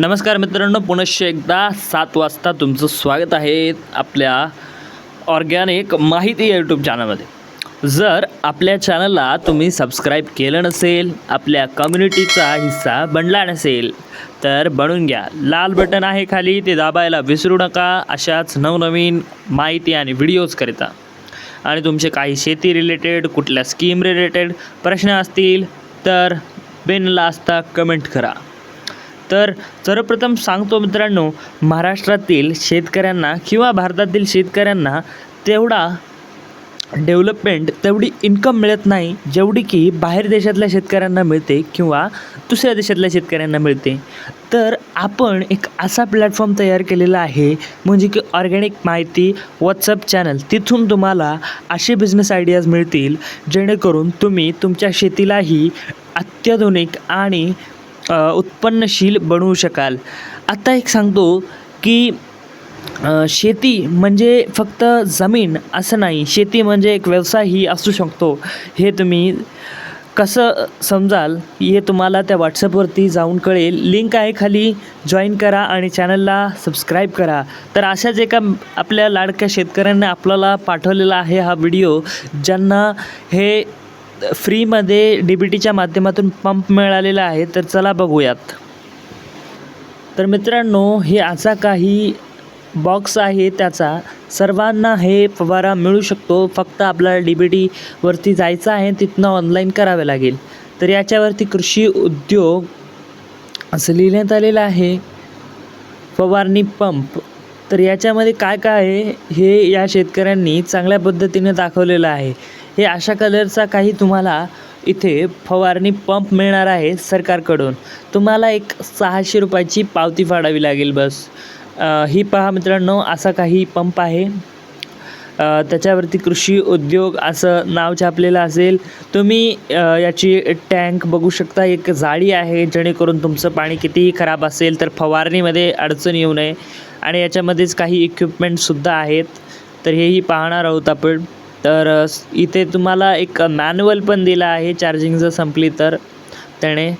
नमस्कार मित्रांनो पुनश्च एकदा सात वाजता तुमचं स्वागत आहे आपल्या ऑर्गॅनिक माहिती यूट्यूब चॅनलमध्ये जर आपल्या चॅनलला तुम्ही सबस्क्राईब केलं नसेल आपल्या कम्युनिटीचा हिस्सा बनला नसेल तर बनून घ्या. लाल बटन आहे खाली ते दाबायला विसरू नका. अशाच नवनवीन माहिती आणि व्हिडिओजकरिता आणि तुमचे काही शेती रिलेटेड कुठल्या स्कीम रिलेटेड प्रश्न असतील तर बिनला असता कमेंट करा. तर सर्वप्रथम सांगतो मित्रांनो महाराष्ट्रातील शेतकऱ्यांना किंवा भारतातील शेतकऱ्यांना तेवढा डेव्हलपमेंट तेवढी इन्कम मिळत नाही जेवढी की बाहेर देशातल्या शेतकऱ्यांना मिळते किंवा दुसऱ्या देशातल्या शेतकऱ्यांना मिळते. तर आपण एक असा प्लॅटफॉर्म तयार केलेला आहे म्हणजे की ऑर्गॅनिक माहिती व्हॉट्सअप चॅनल तिथून तुम्हाला असे बिझनेस आयडियाज मिळतील जेणेकरून तुम्ही तुमच्या शेतीलाही अत्याधुनिक आणि उत्पन्नशील बनवू शकाल. आत्ता एक सांगतो की शेती म्हणजे फक्त जमीन असं नाही. शेती म्हणजे एक व्यवसायही असू शकतो. हे तुम्ही कसं समजाल हे तुम्हाला त्या व्हॉट्सअपवरती जाऊन कळेल. लिंक आहे खाली. जॉईन करा आणि चॅनलला सबस्क्राईब करा. तर अशाच एका आपल्या लाडक्या शेतकऱ्यांनी आपल्याला पाठवलेला आहे हा व्हिडिओ ज्यांना हे फ्रीमध्ये डी बी टीच्या माध्यमातून पंप मिळालेला आहे तर चला बघूयात. तर मित्रांनो हे असा काही बॉक्स आहे त्याचा सर्वांना हे फवारा मिळू शकतो. फक्त आपल्याला डी बी टीवरती जायचं आहे तिथनं ऑनलाईन करावे लागेल. तर याच्यावरती कृषी उद्योग असं लिहिण्यात आलेलं आहे फवारणी पंप. तर याच्यामध्ये काय काय आहे हे या शेतकऱ्यांनी चांगल्या पद्धतीने दाखवलेलं आहे. हे अशा कलरचा काही तुम्हाला इथे फवारणी पंप मिळणार आहे सरकारकडून. तुम्हाला एक सहाशे रुपयाची पावती फाडावी लागेल बस. ही पहा मित्रांनो असा काही पंप आहे. त्याच्यावरती कृषी उद्योग असं नाव छापलेलं असेल. तुम्ही याची टँक बघू शकता. एक जाळी आहे जेणेकरून तुमचं पाणी कितीही खराब असेल तर फवारणीमध्ये अडचण येऊ नये. आणि याच्यामध्येच काही इक्विपमेंटसुद्धा आहेत. तर हेही पाहणार आहोत आपण. तर इथे तुम्हाला एक मॅन्युअल पण दिला आहे. चार्जिंग जर संपली तर त्याने.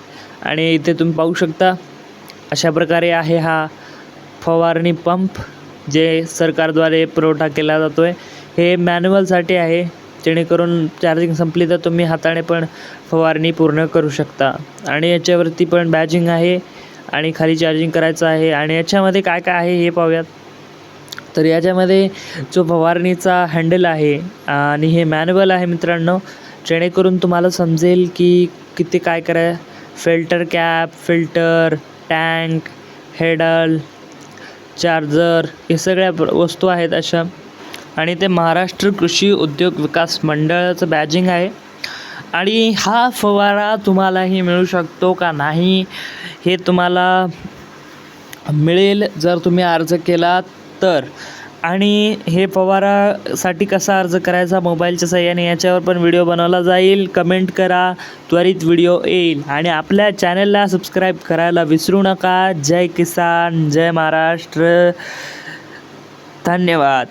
आणि इथे तुम्ही पाहू शकता अशा प्रकारे आहे हा फवारणी पंप जे सरकारद्वारे पुरवठा केला जातो आहे हे मॅन्युअलसाठी आहे. जेणेकरून चार्जिंग संपली तर तुम्ही हाताने पण फवारणी पूर्ण करू शकता. आणि याच्यावरती पण बॅजिंग आहे आणि खाली चार्जिंग करायचं आहे. आणि याच्यामध्ये काय काय आहे हे पाहूयात. तर याच्यामध्ये जो फवारणीचा हँडल आहे आणि हे मॅन्युअल आहे मित्रांनो जेणेकरून तुम्हाला समजेल की किती काय करा फिल्टर कॅप फिल्टर टँक हेडल चार्जर हे सगळ्या वस्तू आहेत अशा. आणि ते महाराष्ट्र कृषी उद्योग विकास मंडळाचं बॅजिंग आहे. आणि हा फवारा तुम्हालाही मिळू शकतो का नाही हे तुम्हाला मिळेल जर तुम्ही अर्ज केलात. तर. आणि हे फवारासाठी कसा अर्ज करायचा? मोबाईलच्या सहाय्याने याच्यावर पण व्हिडिओ बनवला जाईल. कमेंट करा. त्वरित व्हिडिओ येईल. आणि आपल्या चॅनलला सबस्क्राईब करायला विसरू नका. जय किसान. जय महाराष्ट्र. धन्यवाद.